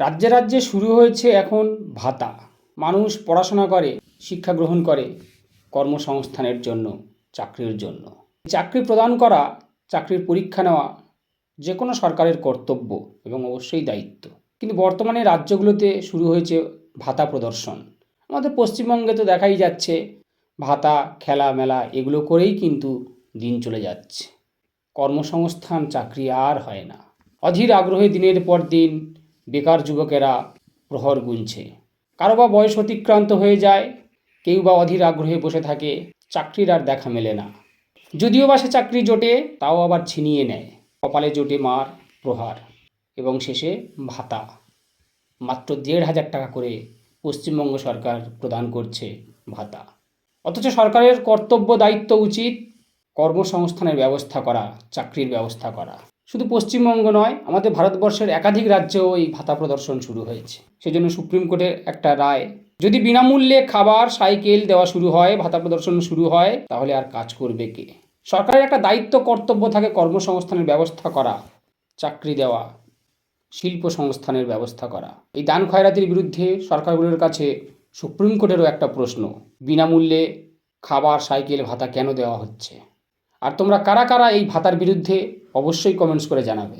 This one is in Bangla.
রাজ্যে রাজ্যে শুরু হয়েছে এখন ভাতা। মানুষ পড়াশোনা করে, শিক্ষা গ্রহণ করে, কর্মসংস্থানের জন্য, চাকরির জন্য। চাকরি প্রদান করা, চাকরির পরীক্ষা নেওয়া যে কোনো সরকারের কর্তব্য এবং অবশ্যই দায়িত্ব। কিন্তু বর্তমানে রাজ্যগুলোতে শুরু হয়েছে ভাতা প্রদর্শন। আমাদের পশ্চিমবঙ্গে তো দেখাই যাচ্ছে, ভাতা খেলা মেলা এগুলো করেই কিন্তু দিন চলে যাচ্ছে। কর্মসংস্থান, চাকরি আর হয় না। অধীর আগ্রহে দিনের পর দিন বেকার যুবকেরা প্রহর গুনছে। কারও বা বয়স অতিক্রান্ত হয়ে যায়, কেউ বা অধীর আগ্রহে বসে থাকে, চাকরির আর দেখা মেলে না। যদিও বা সে চাকরি জোটে, তাও আবার ছিনিয়ে নেয়। কপালে জোটে মার, প্রহার, এবং শেষে ভাতা। মাত্র দেড় হাজার টাকা করে পশ্চিমবঙ্গ সরকার প্রদান করছে ভাতা। অথচ সরকারের কর্তব্য দায়িত্ব উচিত কর্মসংস্থানের ব্যবস্থা করা, চাকরির ব্যবস্থা করা। শুধু পশ্চিমবঙ্গ নয়, আমাদের ভারতবর্ষের একাধিক রাজ্যেও এই ভাতা প্রদর্শন শুরু হয়েছে। সেজন্য সুপ্রিম কোর্টের একটা রায়, যদি বিনামূল্যে খাবার, সাইকেল দেওয়া শুরু হয়, ভাতা প্রদর্শন শুরু হয়, তাহলে আর কাজ করবে কে? সরকারের একটা দায়িত্ব, কর্তব্য থাকে কর্মসংস্থানের ব্যবস্থা করা, চাকরি দেওয়া, শিল্প সংস্থানের ব্যবস্থা করা। এই দান খয়রাতির বিরুদ্ধে সরকারগুলোর কাছে সুপ্রিম কোর্টেরও একটা প্রশ্ন, বিনামূল্যে খাবার, সাইকেল, ভাতা কেন দেওয়া হচ্ছে? আর তোমরা কারা কারা এই ভাতার বিরুদ্ধে অবশ্যই কমেন্টস করে জানাবে।